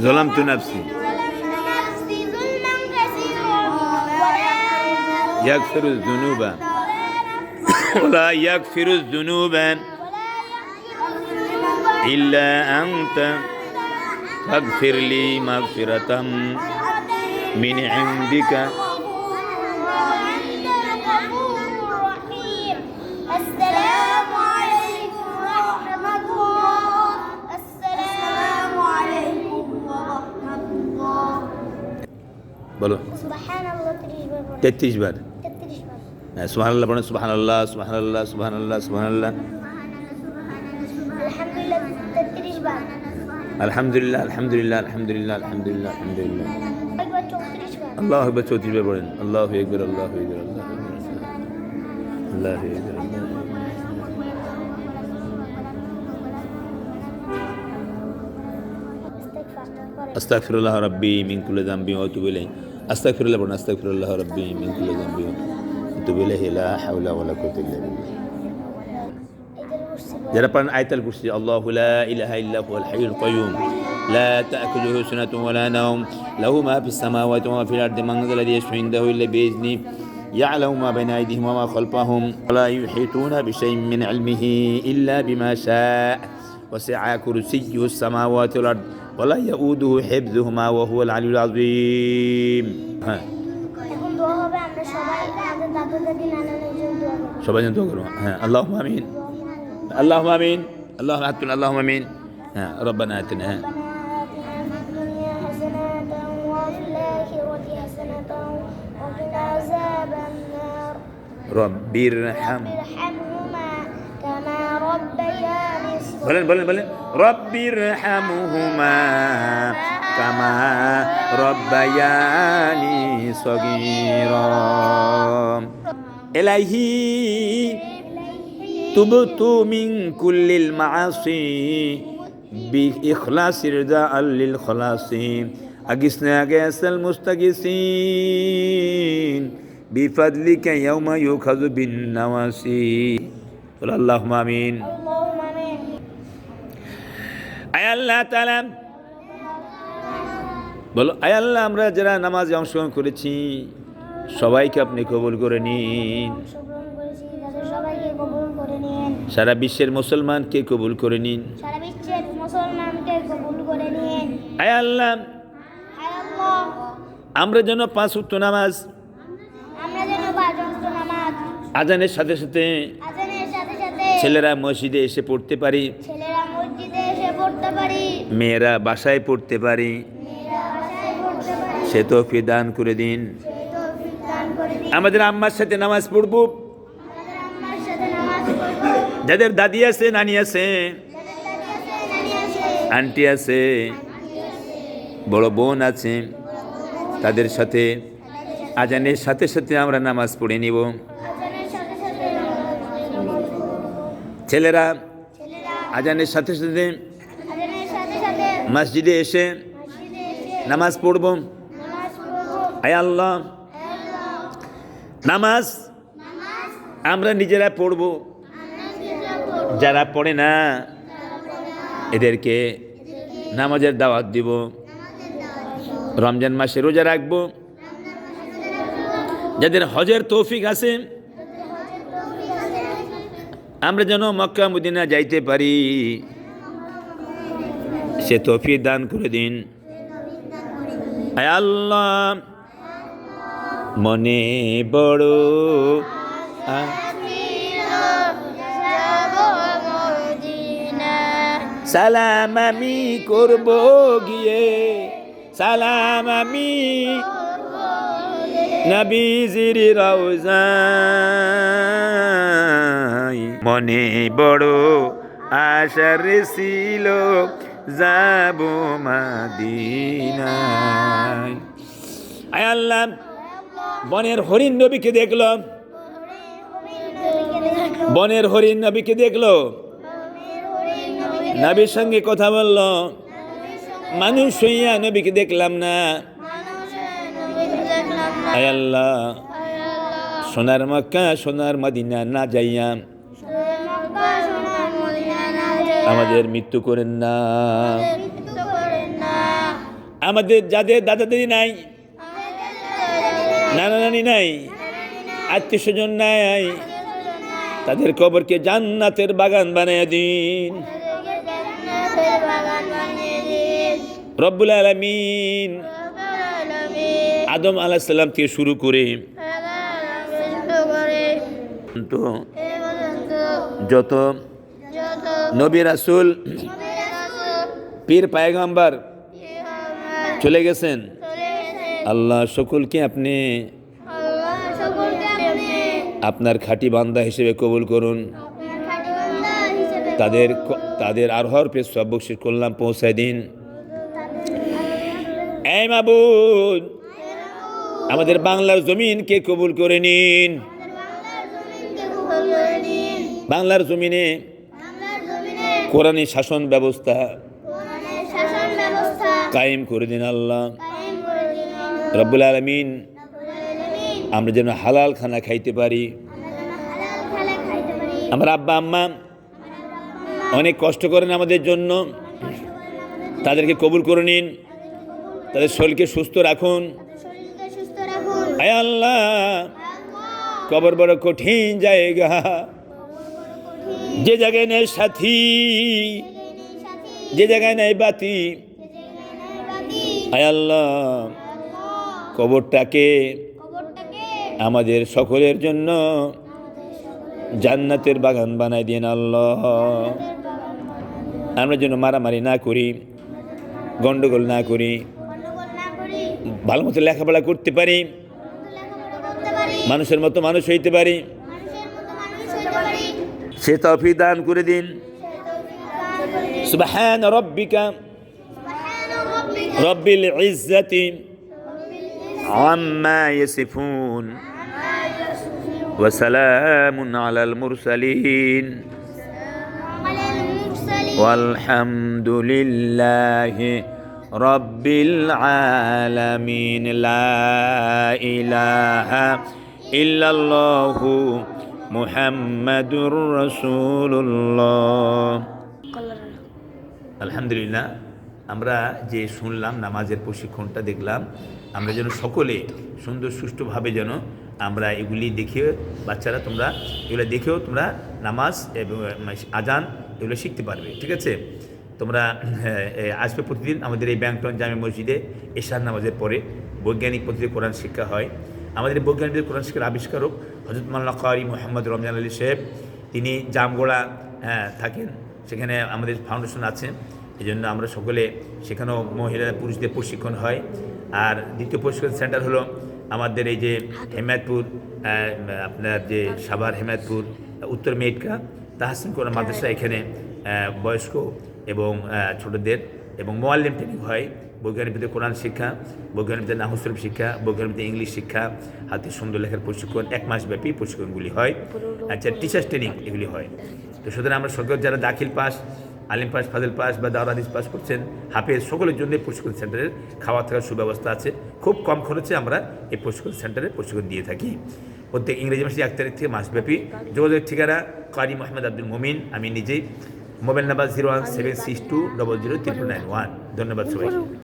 ظلمت نفسي. يغفر الذنوب. ولا يغفر الذنوب. إلا أنت. فاغفر لي مغفرة من عندك. বলো। তেত্রিশ বার? হ্যাঁ সুহান আল্লাহ পড়েন সুহান আল্লাহ সুহান আল্লাহ সুহান আল্লাহ সুহান আল্লাহ আলহামদুলিল্লাহ আলহামদুলিল্লাহ আলহামদুলিল্লাহ আলহামদুলিল্লাহ আলহামদুলিল্লাহ। আল্লাহ একবার চৌত্রিশ বার পড়েন। আল্লাহ একবার আল্লাহ একবার আল্লাহ আল্লাহ আল্লাহ আস্তাগফিরুল্লাহ রাব্বি মিন কুল্লি যামবি ওয়া আতুবু ইলাইহি أستغفر الله ربنا أستغفر الله ربي من كل ذنب. أتوب إليه. لا حول ولا قوة إلا بالله. যারা পান আয়তাল কুরসি আল্লাহু লা ইলাহা ইল্লা হুয়াল হাইয়ুল কাইয়ুম لا تأكله سنة ولا نوم. له ما في السماوات وما في الأرض. من ذا الذي يشفع عنده إلا بإذنه. يعلم ما بين أيديهم وما خلفهم. ولا يحيطون بشيء من علمه إلا بما شاء. وسع كرسيه السماوات والأرض. ولا يؤوده حفظهما وهو العلي العظيم ها এখন দোয়া হবে আমরা সবাই আমাদের দাদা দাদি নানা নানির জন্য দোয়া করব সবাই যেন দোয়া করো হ্যাঁ اللهم آمين اللهم آمين اللهم آتنا اللهم آمين ها ربنا آتنا ها ربنا آتنا বলেন বলেন বলেন رب ارحمهما كما ربياني صغيرا إلهي تبت من كل المعاصي بإخلاص رضاء للخلاص أجسنا أجاس المستجسين بفضلك يوم يؤخذ بالنواسي قل اللهم آمين اللهم آمين আয় আল্লাহ বলো আয় আল্লাহ আমরা যারা নামাজে অংশগ্রহণ করেছি সবাইকে আপনি কবুল করে নিন। সারা বিশ্বের মুসলমানকে কবুল করে নিন। আয় আল্লাহ আমরা যেন পাঁচ উত্তর নামাজ আজানের সাথে সাথে ছেলেরা মসজিদে এসে পড়তে পারি। মেয়েরা বাসায় পড়তে পারি। সে তৌফিক দান করে দিন। দান করে দিন। আমাদের আম্মার সাথে নামাজ পড়ব। যাদের দাদি আছে নানি আছে। আন্টি আছে। বড় বোন আছে। তাদের সাথে আজানের সাথে সাথে আমরা নামাজ পড়ে নিব। ছেলেরা আজানের সাথে সাথে মসজিদে এসে নামাজ পড়ব। আয় আল্লাহ, নামাজ আমরা নিজেরা পড়ব। যারা পড়ে না, এদেরকে নামাজের দাওয়াত দিব। রমজান মাসে রোজা রাখব। যাদের হজের তৌফিক আছে, আমরা যেন মক্কা মদিনা যাইতে পারি। সে তৌফিক দান করে দিন। আল্লাহ, মনে বড় সালাম আমি করব গিয়ে, সালাম আমি নবীজির রওজায়। মনে বড় আশার ছিল যাব মাদিনায়। আল্লাহ, বনের হরিণ নবীকে দেখল। বনের হরিণ নবীকে দেখল। নবীর সঙ্গে কথা বলল। মানুষ হইয়া নবীকে দেখলাম না। আয় সোনার মক্কা, সোনার মদিনা না যাইয়া আমাদের মৃত্যু করেন না। আমাদের যাদের দাদা দাদি নাই। নানা নানি নাই। আত্মীয় স্বজন নাই। তাদের কবরকে জান্নাতের বাগান বানিয়ে দিন। রব্বুল আলমিন আদম আলাহিসাল্লাম থেকে শুরু করে যত নবী রাসুল, পীর পায়গাম্বার চলে গেছেন। আল্লাহ সকলকে আপনি আপনার খাঁটি বান্দা হিসেবে কবুল করুন। তাদের তাদের আরহর পেশ সব বকশিস কল্যাণ পৌঁছায় দিন। আমাদের বাংলার জমিনকে কবুল করে নিন। বাংলার জমিনে কোরআনী শাসন ব্যবস্থা কায়েম করে দিন আল্লাহ। রব্বুল আলমিন আমরা যেন হালাল খানা খাইতে পারি। আমরা আব্বা আম্মা অনেক কষ্ট করেন আমাদের জন্য। তাদেরকে কবুল করে নিন। তাদের শরীরকে সুস্থ রাখুন। আয় আল্লাহ। কবর বড় কঠিন জায়গা। যে জায়গায় নেই সাথী, যে জায়গায় নেই বাতি। আল্লাহ, কবরটাকে আমাদের সকলের জন্য জান্নাতের বাগান বানাই দিন আল্লাহ। আমরা যেন মারামারি না করি, গন্ডগোল না করি, ভালো মতো লেখাপড়া করতে পারি, মানুষের মতো মানুষ হইতে পারি। সে তফি দান করে দিন সুবহান সুবহান রব্বিকা রাব্বিকা রব্বিল ইজ্জাতি عما يصفون وسلام على المرسلين على المرسلين والحمد لله رب العالمين لا إله إلا الله মুহাম্মাদুর রসুল্লাহ আলহামদুলিল্লাহ, আমরা যে শুনলাম নামাজের প্রশিক্ষণটা দেখলাম, আমরা যেন সকলে সুন্দর সুষ্ঠুভাবে যেন আমরা এগুলি দেখে বাচ্চারা তোমরা, এগুলো দেখেও তোমরা নামাজ এবং মানে, আজান এগুলো শিখতে পারবে, ঠিক আছে? তোমরা আসবে প্রতিদিন আমাদের এই ব্যাংটন জামে মসজিদে এশার নামাজের পরে বৈজ্ঞানিক পদ্ধতিতে কোরআন শিক্ষা হয়। আমাদের বৈজ্ঞানিকদের কোরআন শিক্ষার আবিষ্কারক হজরত মাল্লা কারি মোহাম্মদ রমজান আলী সাহেব তিনি জামগোড়া হ্যাঁ, থাকেন। সেখানে আমাদের ফাউন্ডেশন আছে। এই জন্য আমরা সকলে সেখানেও মহিলা পুরুষদের প্রশিক্ষণ হয়। আর দ্বিতীয় প্রশিক্ষণ সেন্টার হলো আমাদের এই যে হেমায়তপুর আপনার যে সাভার হেমায়তপুর উত্তর মেটকা তাহসিন কোরআন মাদ্রাসা এখানে বয়স্ক এবং ছোটদের এবং মোয়াল্লিম ট্রেনিং হয়। বৈজ্ঞানিকদের কোরআন শিক্ষা বৈজ্ঞানিক বৈজ্ঞানিকদের নাহসরফ শিক্ষা বৈজ্ঞানিকদের ইংলিশ শিক্ষা, হাতে সুন্দর লেখার প্রশিক্ষণ, এক মাস ব্যাপী প্রশিক্ষণগুলি হয় আচ্ছা টিচার্স ট্রেনিং এগুলি হয়। তো সুতরাং আমরা সকল যারা দাখিল পাস, আলিম পাস, ফাজিল পাস বা দাওর হাদিস পাস করছেন, হাফেজ সকলের জন্য প্রশিক্ষণ সেন্টারের খাওয়া থাকার সুব্যবস্থা আছে। খুব কম খরচে আমরা এই প্রশিক্ষণ সেন্টারে প্রশিক্ষণ দিয়ে থাকি। প্রত্যেক ইংরেজি মাসে এক তারিখ থেকে মাসব্যাপী। যোগাযোগের ঠিকানা কারি মোহাম্মদ আব্দুল মমিন, আমি নিজেই। Mobile number zero one seven six two double zero triple nine one ধন্যবাদ সবাই